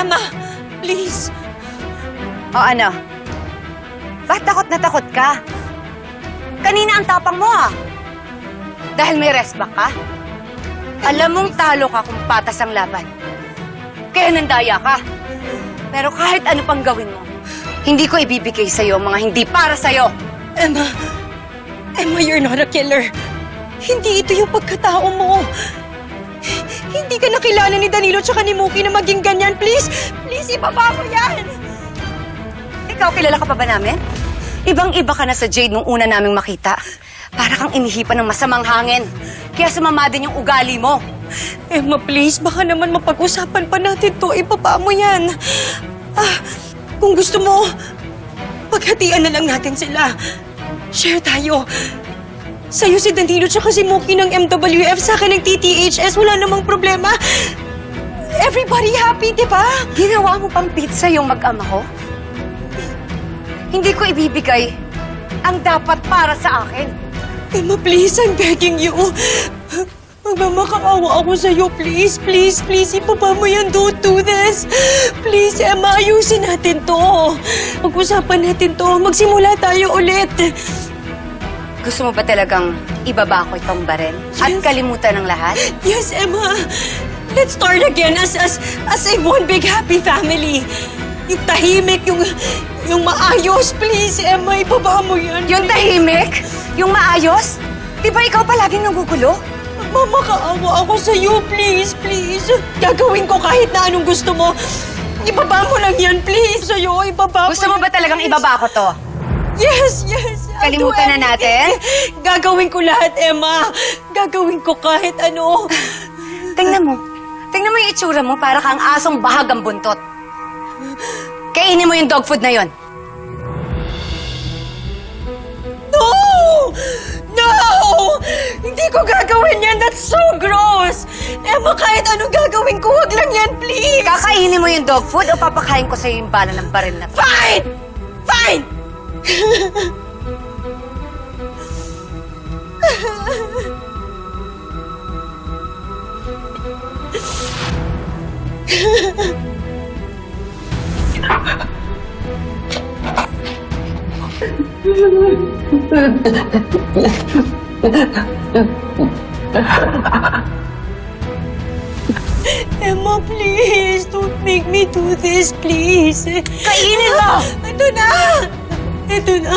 Emma, please. O ano? Bakit takot na takot ka? Kanina ang tapang mo ah. Dahil may resback ka? Alam mong talo ka kung patas ang laban. Kaya nandaya ka. Pero kahit ano pang gawin mo, hindi ko ibibigay sa'yo ang mga hindi para sa'yo. Emma, Emma, you're not a killer. Hindi ito yung pagkatao mo. Hindi ka nakilala ni Danilo tsaka ni Muki na maging ganyan. Please, please, ibaba mo yan. Ikaw, kilala ka pa ba namin? Ibang-iba ka na sa Jade nung una naming makita. Para kang inihipan ng masamang hangin. Kaya sumama din yung ugali mo. Emma, please, baka naman mapag-usapan pa natin to. Ibaba mo yan. Ah, kung gusto mo, paghatian na lang natin sila. Share tayo. Sa'yo si Danilo tsaka si Muki ng MWF, sa akin ng TTHS, wala namang problema. Everybody happy, di ba? Ginawa mo pang pizza yung mag-ama ko? Hindi ko ibibigay ang dapat para sa akin. Emma, please, I'm begging you. Magmamakaawa ako sa'yo, please, please, please, ibaba mo yan, don't do this. Please, Emma, ayusin natin to. Pag-usapan natin to, magsimula tayo ulit. Gusto mo ba talagang ibaba ko itong barel? At Yes. kalimutan ng lahat? Yes, Emma. Let's start again as, as, as a one big happy family. Yung tahimik, yung, yung maayos, please, Emma, ibaba mo yan. Yung tahimik? Yung maayos? Di ba ikaw palaging nagugulo? Mamakaawa ako sa'yo, please, please. Gagawin ko kahit na anong gusto mo. Ibaba mo lang yan, please. Sa'yo, ibaba Gusto mo ba talagang ibaba ko to? Yes, yes. I'll do Kalimutan na natin? Gagawin ko lahat, Emma. Gagawin ko kahit ano. Tingnan mo. Tingnan mo yung itsura mo para kang asong bahagang buntot. Kainin mo yung dog food na yon. No! No! Hindi ko gagawin yan. That's so gross. Emma, kahit anong gagawin ko, wag lang yan, please. Kakainin mo yung dog food o papakain ko sa'yo yung bala ng baril na? Fine! Fine! Emma, please, don't make me do this, please. Kainin mo! Ito na! Ito na!